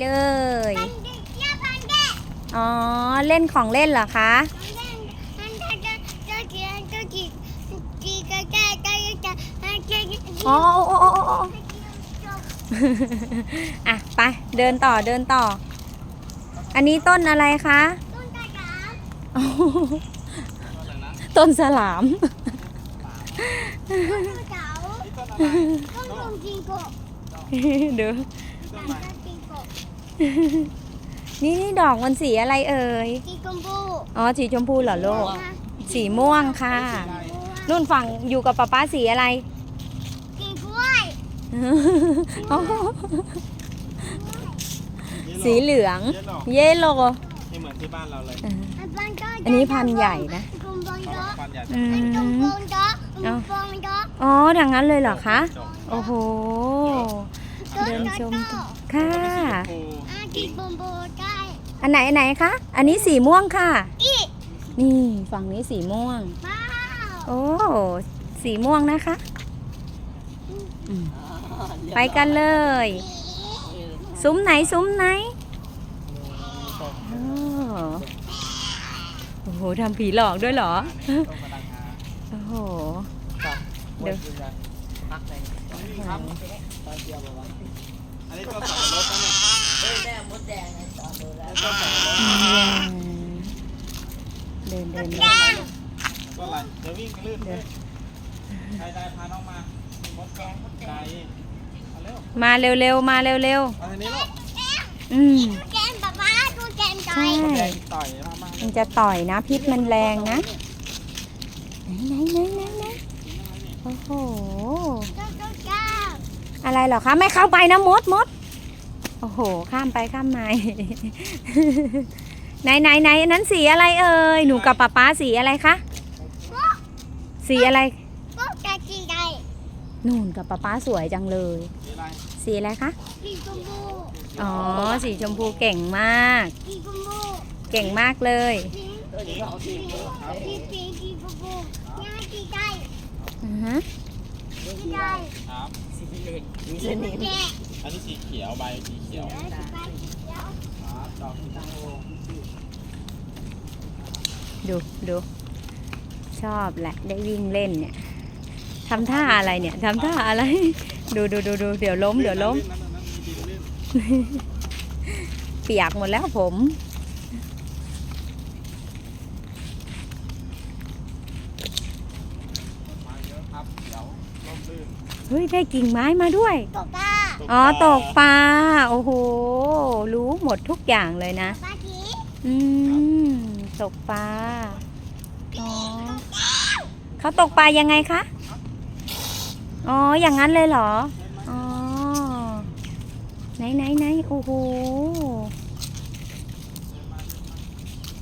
เลยพันเด็กยาพันเด็กอ๋อ เล่นของเล่นเหรอคะพันเด็กพันเด็กจะจะกี่จะกี่กี่ก็จะจะจะจะจะอ๋อโอ้โอ้โอ้โอ้อะ ไป เดินต่อเดินต่อ อันนี้ต้นอะไรคะ ต้นตะกาต้นสลาม ต้นเจ๋าต้นลมจิงโกดูต้นจิงโก นี่นี่ดอกมันสีอะไรเอ่ยจิงกมบูอ๋อสีชมพูเหรอลูก สีม่วงค่ะ นุ่นฝั่งอยู่กับป๊าป๊าสีอะไรจิงกล้วยอ๋อสีเหลือง เยลโล่เยลโลไม่เหมือนที่บ้านเราเลย อันนี้พันธุ์ใหญ่นะกุมบงเขาโดฟันใหญ่อืกุมมบงโดกุมบงโดอ๋อดังนั้นเลยเหรอคะจบโอ้โหต้น เดินชมโตค่ะปูอาจิงกุมบูได้อันไหนอันไหนคะ อันนี้สีม่วงค่ะ อีนี่ฝั่งนี้สีม่วง ว้าวโอ้ สีม่วงนะคะอืมไปกันเลย ซุ้มไหนซุ้มไหนอ๋อโอ้โหทำผีหลอกด้วยเหรอต้นกระดังงาโอ้โห เดี๋ยว พักใน นี่ครับอันนี้ต้นสับปะรดนะเนี่ยต้นสับปะรดเดินเดินแก้มต้นอะไรเดี๋ยววิ่งลื่นเลยใครได้พาน้องมามีมดแกงมดแกงเอาเร็วมาเร็วๆมาเร็วเอาทีนี้ลูกอืมแกมป๊าป๊าดูแกมใจใช่มดแกงต่อยมามามันจะต่อยนะ พิษมันแรงนะไหนไหนไหนไหนไหนโอ้โหต้นต้นแก้ม อะไรเหรอคะไม่เข้าไปนะมดมดโอ้โห ข้ามไปข้ามมาไหนไหนไหนอันนั้นสีอะไรเอ่ยหนูกับป๊าป๊าสีอะไรคะสีอะไรก็จะจีได้นู่นกับป๊าป๊าสวยจังเลย สีอะไรสีอะไรคะจิงกุมบูอ๋อสีชมพูเก่งมากจิงกุมบูเก่งมากเลยจิงจิงจิงจิงจิงกุมบูย่าจีได้อือฮะจีได้ ครับแก้มอันนี้สีเขียวใบสีเขียวแล้วจะไปเดี๋ยวครับดอกสีชมพูดูดูชอบแหละได้วิ่งเล่นเนี่ยทำท่าอะไรเนี่ยทำท่าอะไร ดูดูดูดูเดี๋ยวล้มเดี๋ยวล้มนั่นนั่นมีดินลื่นเปียกหมดแล้วผมมาเยอะครับเดี๋ยวร่มลื่น เฮ้ยได้กิ่งไม้มาด้วย ตกปลาอ๋อตกปลาโอ้โห รู้หมดทุกอย่างเลยนะ ปลาจีอืมตกปลาอ๋อเขาตกปลายังไงคะอ๋ออย่างนั้นเลยเหรออ๋อไหนไหนไหนโอ้โห